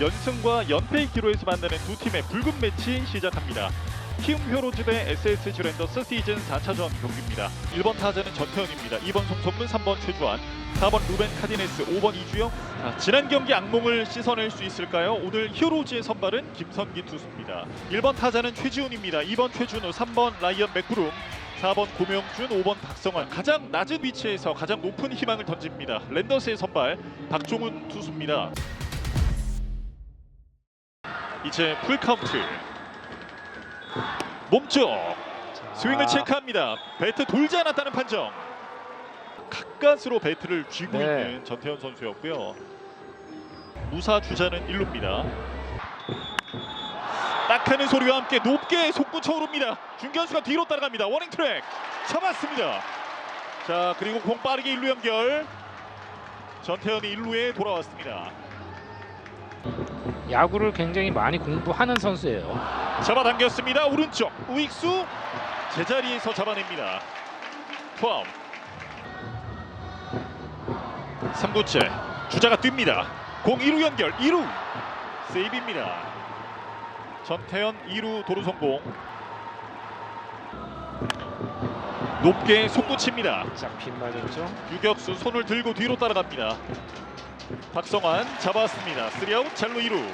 연승과 연패의 기로에서 만나는 두 팀의 붉은 매치 시작합니다. 키움 히어로즈 대 SSG 랜더스 시즌 4차전 경기입니다. 1번 타자는 전태현입니다. 2번 송성문, 3번 최주환, 4번 루벤 카디네스, 5번 이주영. 자, 지난 경기 악몽을 씻어낼 수 있을까요? 오늘 히어로즈의 선발은 김선기 투수입니다. 1번 타자는 최지훈입니다. 2번 최준우, 3번 라이언 맥구룸, 4번 고명준, 5번 박성환. 가장 낮은 위치에서 가장 높은 희망을 던집니다. 랜더스의 선발 박종훈 투수입니다. 이제 풀 카운트. 몸쪽 스윙을 체크합니다. 배트 돌지 않았다는 판정. 가까스로 배트를 쥐고 네. 있는 전태현 선수였고요. 무사 주자는 1루입니다. 딱하는 소리와 함께 높게 속구쳐 오릅니다. 중견수가 뒤로 따라갑니다. 워닝 트랙 잡았습니다. 자 그리고 공 빠르게 1루 연결. 전태현이 1루에 돌아왔습니다. 야구를 굉장히 많이 공부하는 선수예요. 잡아당겼습니다. 오른쪽 우익수 제자리에서 잡아냅니다. 투아웃. 3구째 주자가 뜁니다. 공 2루 연결 2루 세이브입니다. 전태현 2루 도루 성공. 높게 속구칩니다. 잡힌 말이죠. 유격수 손을 들고 뒤로 따라갑니다. 박성환 잡았습니다. 3아웃 잘루 2루.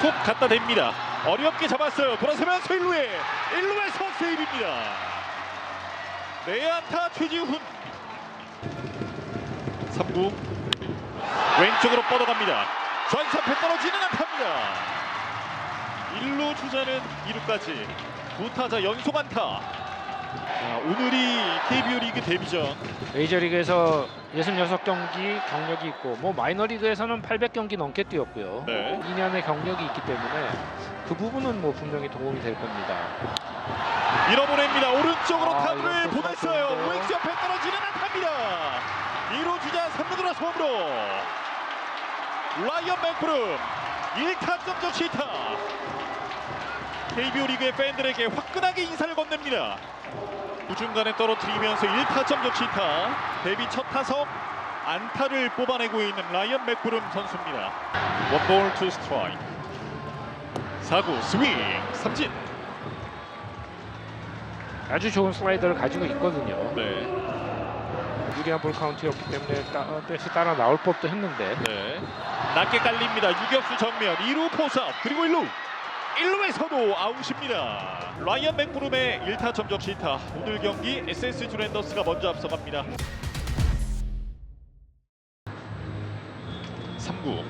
툭 갖다 댑니다. 어렵게 잡았어요. 돌아서면서 1루에 1루에서 세이브입니다. 내안타 최지훈 3구 왼쪽으로 뻗어갑니다. 전사패 떨어지는 안타입니다. 1루 주자는 2루까지 두 타자 연속 안타. 자, 오늘이 KBO 리그 데뷔전. 메이저리그에서 66경기 경력이 있고 뭐 마이너리그에서는 800경기 넘게 뛰었고요. 네. 2년의 경력이 있기 때문에 그 부분은 뭐 분명히 도움이 될 겁니다. 밀어보냅니다. 오른쪽으로 아, 타구를 이것도 보냈어요. 좋은데요. 우익수 옆에 떨어지는 안타입니다. 2루 주자 3루 돌아서 홈으로 라이언 맥프름 1타점 적시타 KBO 리그의 팬들에게 화끈하게 인사를 건넵니다. 우중간에 떨어뜨리면서 1타점 적시타 데뷔 첫 타석 안타를 뽑아내고 있는 라이언 맥프름 선수입니다. 원볼 투 스트라이크 4구 스윙 삼진 아주 좋은 슬라이더를 가지고 있거든요. 네. 유리한 볼 카운트였기 때문에 따, 뜻이 따라 나올 법도 했는데 네. 낮게 깔립니다. 유격수 정면 2루 포사 그리고 1루 1루에서도 아웃입니다. 라이언 맥브룸의 1타 점 적 시타 오늘 경기 SS 주랜더스가 먼저 앞서갑니다. 3구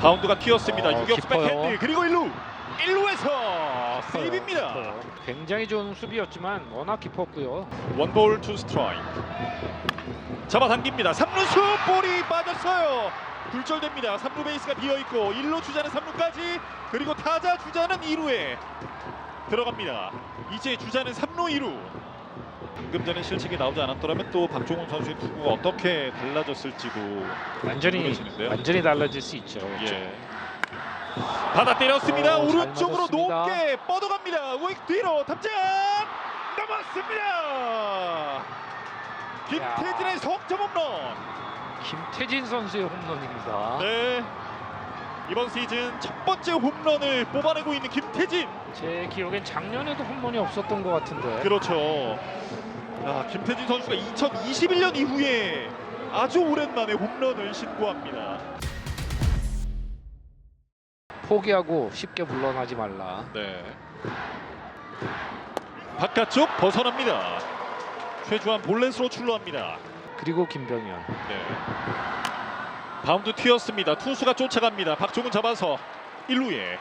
바운드가 튀었습니다. 어, 유격수 깊어요. 백핸드 그리고 1루 1루에서 세이브입니다. 굉장히 좋은 수비였지만 워낙 깊었고요. 원볼 투 스트라이크 잡아당깁니다 3루수 볼이 빠졌어요 굴절됩니다 3루 베이스가 비어있고 1루 주자는 3루까지 그리고 타자 주자는 2루에 들어갑니다 이제 주자는 3루 2루 방금 전에 실책이 나오지 않았더라면 또 박종훈 선수의 투구가 어떻게 달라졌을지도 완전히 모르시는데요? 완전히 달라질 수 있죠. 예. 받아 때렸습니다 어, 잘 오른쪽으로 맞았습니다. 높게 뻗어갑니다 우익 뒤로 탑장 넘었습니다 김태진의 석점 홈런 김태진 선수의 홈런입니다. 네 이번 시즌 첫 번째 홈런을 뽑아내고 있는 김태진 제 기억엔 작년에도 홈런이 없었던 것 같은데. 그렇죠 아, 김태진 선수가 2021년 이후에 아주 오랜만에 홈런을 신고합니다 포기하고 쉽게 물러나지 말라. 네. 바깥쪽 벗어납니다. 최주환 볼넷으로 출루합니다. 그리고 김병현. 네. 바운드 튀었습니다. 투수가 쫓아갑니다. 박종훈 잡아서 1루에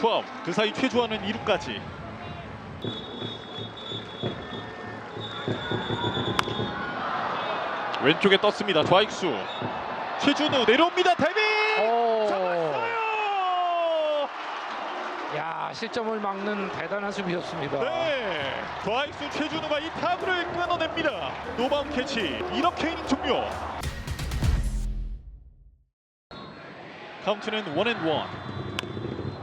투아웃. 그 사이 최주환은 2루까지. 왼쪽에 떴습니다. 좌익수. 최준우 내려옵니다. 오. 잡았어요! 야 실점을 막는 대단한 수비였습니다. 네, 좌익수 최준우가 이 타구를 끊어냅니다. 노바운 캐치. 이렇게 이닝 종료. 카운트는 원앤원.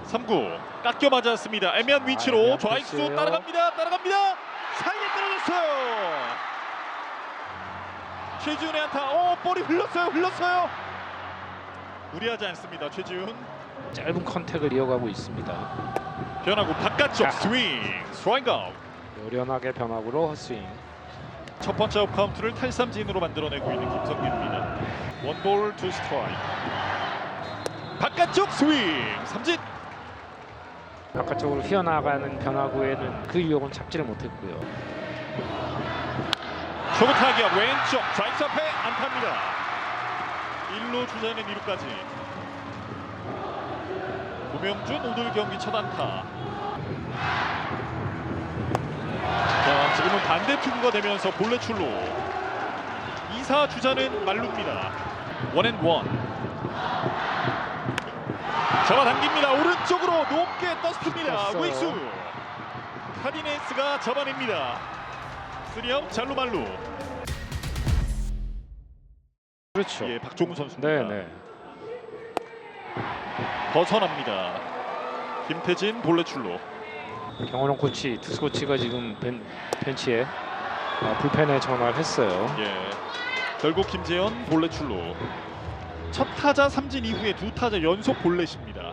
3구 깎여 맞았습니다. 애매한 위치로 애매한 좌익수. 따라갑니다. 따라갑니다. 던졌어요. 최지훈의 안타. 어 볼이 흘렀어요. 흘렀어요. 무리하지 않습니다. 최지훈 짧은 컨택을 이어가고 있습니다. 변하고 바깥쪽 자. 스윙 스트라이크 아웃. 요련하게 변화구로 헛스윙. 첫 번째 업 카운트를 탈삼진으로 만들어내고 있는 김성규입니다. 원볼 투 스트라이크. 바깥쪽 스윙 삼진. 바깥쪽으로 휘어나가는 변화구에는 그 유혹은 잡지를 못했고요. 초구 타격 왼쪽 스트라이크 앞에 안타입니다. 1루 주자는 2루까지. 고명준 오늘 경기 첫 안타. 자 지금은 반대 투구가 되면서 본래 출루. 2사 주자는 말루입니다. 원앤원. 잡아당깁니다. 오른쪽으로 높게 떴습니다. 우익수. 카디네스가 잡아냅니다. 쓰리아웃 잘루 말루. 그렇죠. 예, 박종우 선수입니다. 네 네. 벗어납니다. 김태진 볼레 출루. 경원홍 코치, 투수 코치가 지금 벤, 벤치에 아, 불펜에 전화를 했어요. 예. 결국 김재현 볼레 출루. 첫 타자 삼진 이후에 두 타자 연속 볼넷입니다.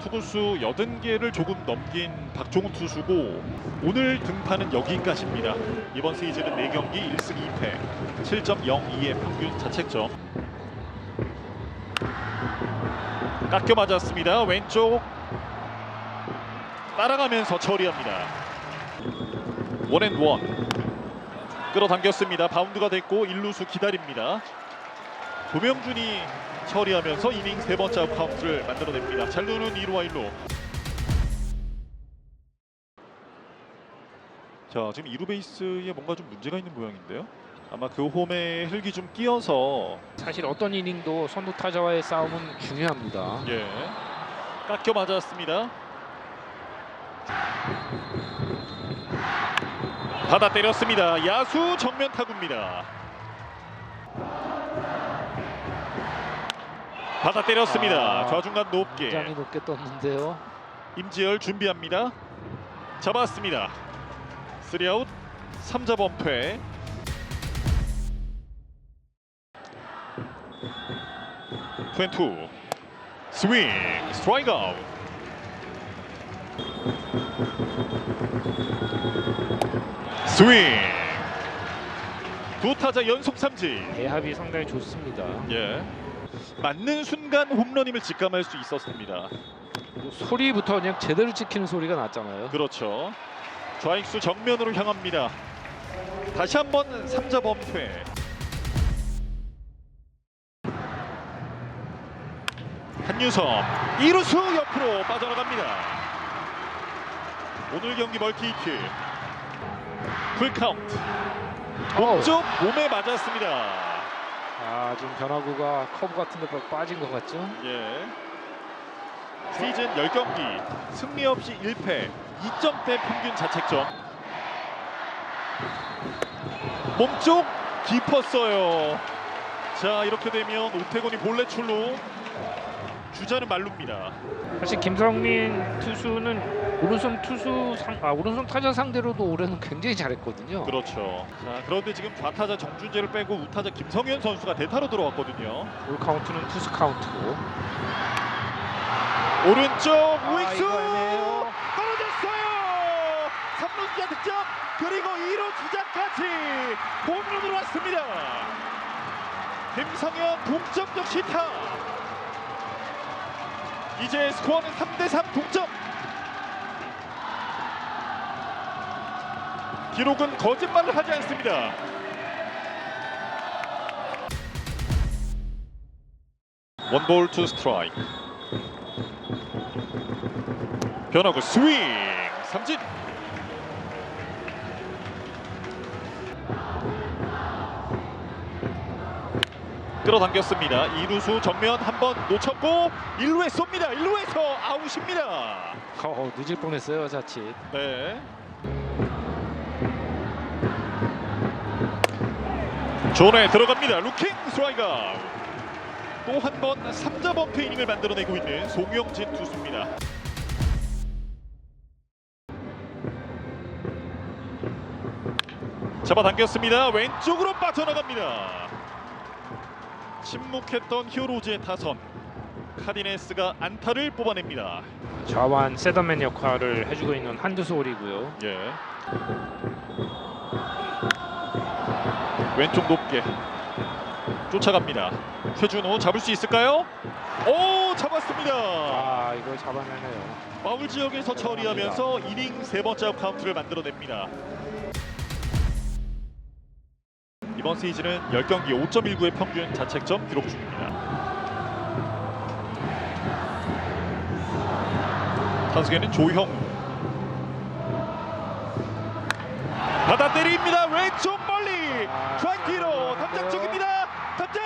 투구수 80개를 조금 넘긴 박종훈 투수고 오늘 등판은 여기까지입니다. 이번 시즌은 4경기 1승 2패 7.02의 평균 자책점 깎여 맞았습니다. 왼쪽 따라가면서 처리합니다. 원앤원 끌어당겼습니다. 바운드가 됐고 1루수 기다립니다. 도명준이 처리하면서 이닝 세 번째 카운트를 만들어냅니다. 잘루는 2루와 1루. 자 지금 2루 베이스에 뭔가 좀 문제가 있는 모양인데요. 아마 그 홈에 흙이 좀 끼어서 사실 어떤 이닝도 선두 타자와의 싸움은 중요합니다. 예 깎여 맞았습니다. 받아 때렸습니다. 야수 정면 타구입니다. 받아 때렸습니다. 아, 좌중간 높게 굉장히 높게 떴는데요. 임지열 준비합니다. 잡았습니다. 3아웃 3자 범퇴. 트웬투 스윙 스트라이크 아웃 스윙 두 타자 연속 삼진 대합이 상당히 좋습니다. 예 맞는 순간 홈런임을 직감할 수 있었습니다 소리부터 그냥 제대로 찍히는 소리가 났잖아요. 그렇죠. 좌익수 정면으로 향합니다. 다시 한번 3자 범퇴. 한유섬 2루수 옆으로 빠져나갑니다. 오늘 경기 멀티히트. 풀카운트. 몸쪽 몸에 맞았습니다. 아 지금 변화구가 커브 같은 데 빠진 것 같죠? 예. 시즌 10경기 승리 없이 1패 2점대 평균 자책점 몸쪽 깊었어요 자 이렇게 되면 오태곤이 본래 출루 주자는 말루입니다. 사실 김성민 투수는 오른손 투수 상, 아 오른손 타자 상대로도 올해는 굉장히 잘했거든요. 그렇죠. 자 그런데 지금 좌타자 정준재를 빼고 우타자 김성현 선수가 대타로 들어왔거든요. 올 카운트는 투수 카운트고. 오른쪽 아, 우익수! 이거 애매해요. 떨어졌어요! 3루자 득점! 그리고 2루 주자까지 홈런으로 왔습니다. 김성현 동점적 시타 이제 스코어는 3대3 동점. 기록은 거짓말을 하지 않습니다. 원볼 투 스트라이크 변하고 스윙 삼진 끌어당겼습니다. 이루수 정면 한번 놓쳤고 1루에 쏩니다. 1루에서 아웃입니다. 어, 늦을 뻔했어요 자칫. 네. 존에 들어갑니다. 루킹 스트라이크 또한 번 3자 범퇴 이닝을 만들어내고 있는 송영진 투수입니다. 잡아당겼습니다. 왼쪽으로 빠져나갑니다. 침묵했던 히어로즈의 타선 카디네스가 안타를 뽑아냅니다. 좌완 세더맨 역할을 해주고 있는 한두솔이고요. 예. 왼쪽 높게 쫓아갑니다. 최준호 잡을 수 있을까요? 오 잡았습니다. 아 이걸 잡아내네요. 파울 지역에서 처리하면서 이닝 세 번째 카운트를 만들어냅니다. 이번 시즌은 10경기 5.19의 평균 자책점 기록 중입니다. 타석에는 조형우 받아 때립니다. 왼쪽 멀리 좌기로 담장 쪽입니다. 담장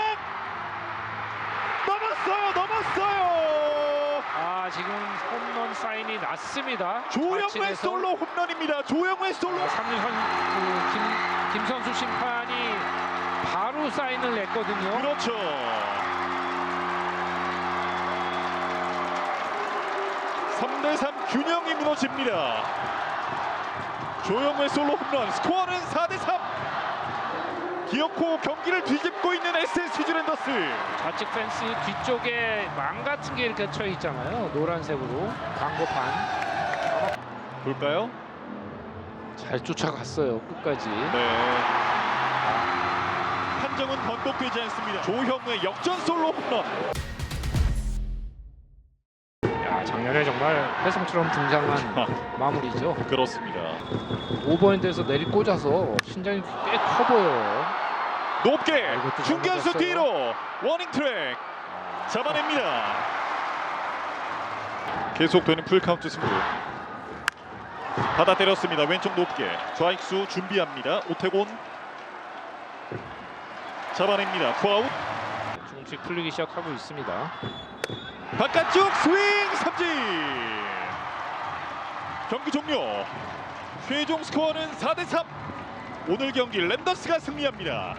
넘었어요. 넘었어요. 아 지금 홈런 사인이 났습니다. 좌측에서. 솔로 홈런입니다. 조영우의 솔로. 어, 삼루선 그 김, 김선수 심판이 바로 사인을 냈거든요. 그렇죠. 삼 대 삼 균형이 무너집니다. 조영우의 솔로 홈런 스코어는 4대 3. 기어코 경기를 뒤집고 있는 SS 휘즈랜더스. 좌측 펜스 뒤쪽에 망 같은 게 이렇게 쳐 있잖아요. 노란색으로 광고판 볼까요? 잘 쫓아갔어요. 끝까지. 네. 판정은 번복되지 않습니다. 조형우의 역전 솔로 홈런. 야, 작년에 정말 혜성처럼 등장한 마무리죠. 그렇습니다. 오버핸드에서 내리 꽂아서 신장이 꽤 커 보여요. 높게 이것도 중견수. 뒤로 워닝 트랙 잡아냅니다. 계속되는 풀카운트 승부. 받아 때렸습니다. 왼쪽 높게 좌익수 준비합니다. 오태곤 잡아냅니다. 투아웃 조금씩 풀리기 시작하고 있습니다. 바깥쪽 스윙 삼진 경기 종료 최종 스코어는 4대3 오늘 경기 랜더스가 승리합니다